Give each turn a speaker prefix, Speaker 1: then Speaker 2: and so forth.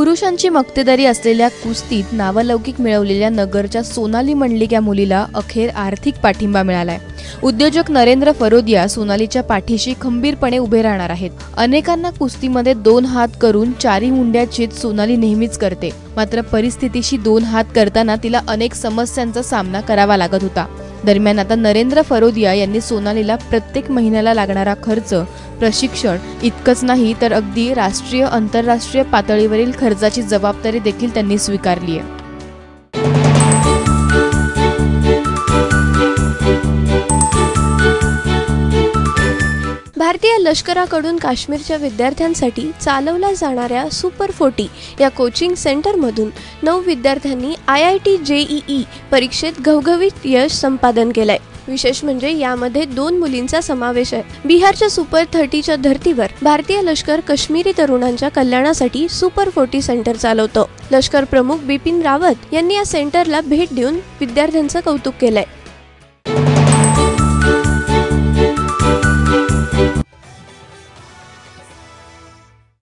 Speaker 1: पुरुषांची मक्तेदारी असलेल्या कुस्तीत नावलौकिक मिळवलेल्या नगरच्या सोनाली मंडलिक या मुलीला अखेर आर्थिक पाठिंबा मिळालाय. उद्योजक नरेंद्र फरोदिया सोनालीच्या पाठीशी खंबीरपणे उभे राहणार आहेत. अनेकांना कुस्तीमध्ये दोन हात करून चारी मुंड्याची सोनाली नेहमीच करते. मात्र परिस्थितीशी दोन हात करताना तिला अनेक समस्यांचा सामना करावा लागत होता. दरम्यान आता नरेंद्र फरोदिया यांनी सोनालीला प्रत्येक महिन्याला लागणारा खर्च प्रशिक्षण इतकंच नाही तर अगदी राष्ट्रीय आंतरराष्ट्रीय पातळीवरील खर्चाची जबाबदारी देखील त्यांनी स्वीकारली आहे.
Speaker 2: भारतीय लष्कराकडून काश्मीरच्या विद्यार्थ्यांसाठी चालवल्या जाणाऱ्या सुपर फोर्टी या कोचिंग सेंटरमधून नऊ विद्यार्थ्यांनी आय आय टी जेईई परीक्षेत घवघवीत यश संपादन केलंय. विशेष म्हणजे यामध्ये दोन मुलींचा समावेश आहे. बिहारच्या सुपर थर्टीच्या धर्तीवर भारतीय लष्कर काश्मीरी तरुणांच्या कल्याणासाठी सुपर फोर्टी सेंटर चालवतं. लष्कर प्रमुख बिपिन रावत यांनी या सेंटरला भेट देऊन विद्यार्थ्यांचं कौतुक केलंय.